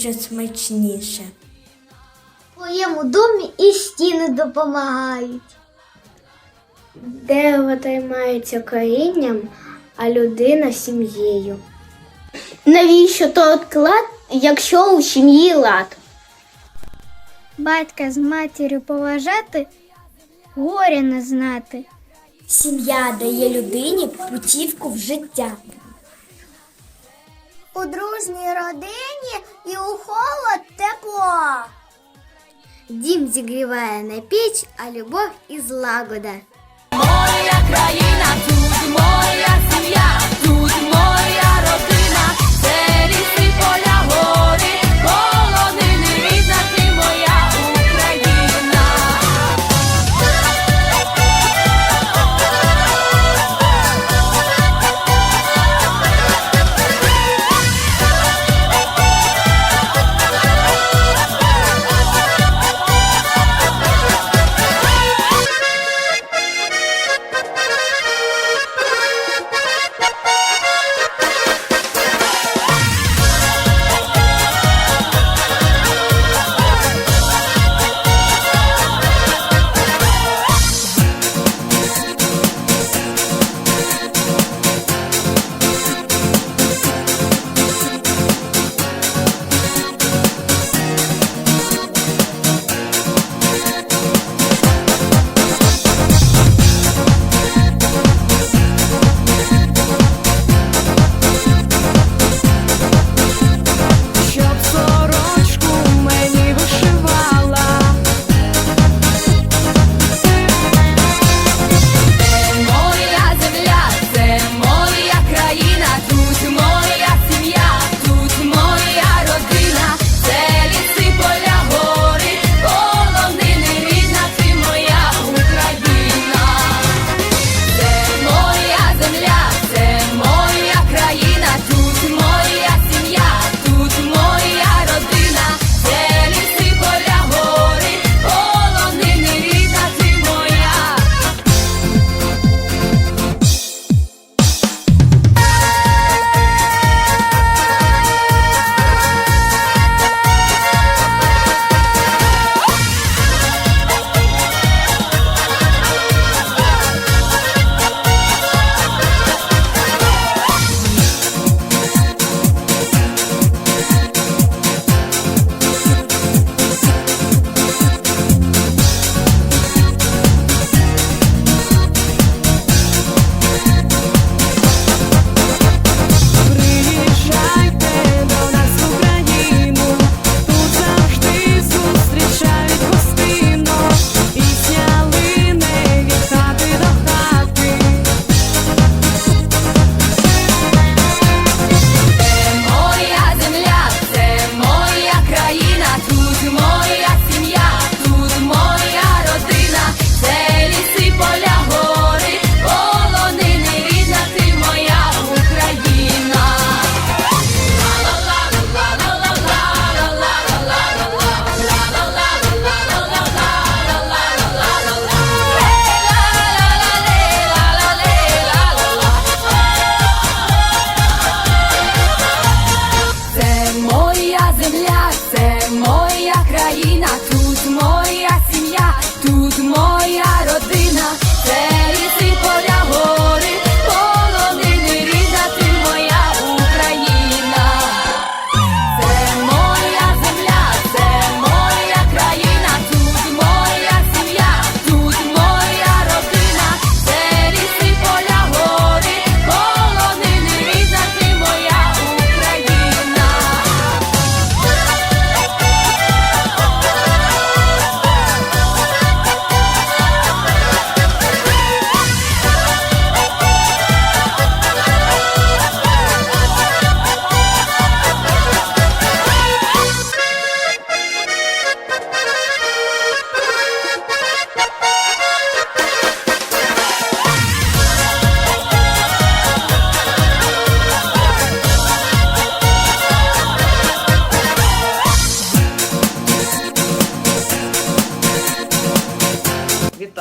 дуже смачніше. В твоєму домі і стіни допомагають. Дерево займається корінням, а людина сім'єю. Навіщо тот клад, якщо у сім'ї лад? Батька з матір'ю поважати, горя не знати. Сім'я дає людині путівку в життя у дружній родині і у холод тепло. Дім зігріває на піч, а любов і злагода. Моя країна тут.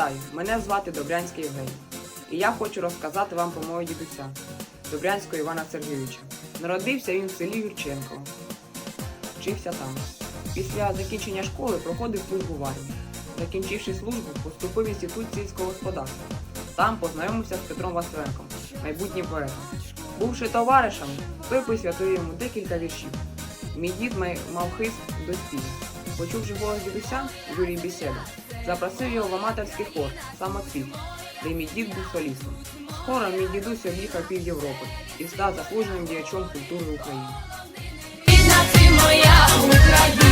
Вітаю! Мене звати Добрянський Євгеній. І я хочу розказати вам про мого дідуся Добрянського Івана Сергійовича. Народився він в селі Юрченко. Вчився там. Після закінчення школи проходив службу в армії. Закінчивши службу, поступив в інститут сільського господарства. Там познайомився з Петром Василенком, майбутнім поетом. Бувши товаришами, той присвятив йому декілька віршів. Мій дід мав хист до Спів. Почувши голос дідуся Юрій Бісєда, запросив його в аматорський хор «Самоцвіт», де мій дід був солістом. З мій дідусь об'їхав пів Європи і став заслуженим діячом культури України. Рідна ти моя Україна,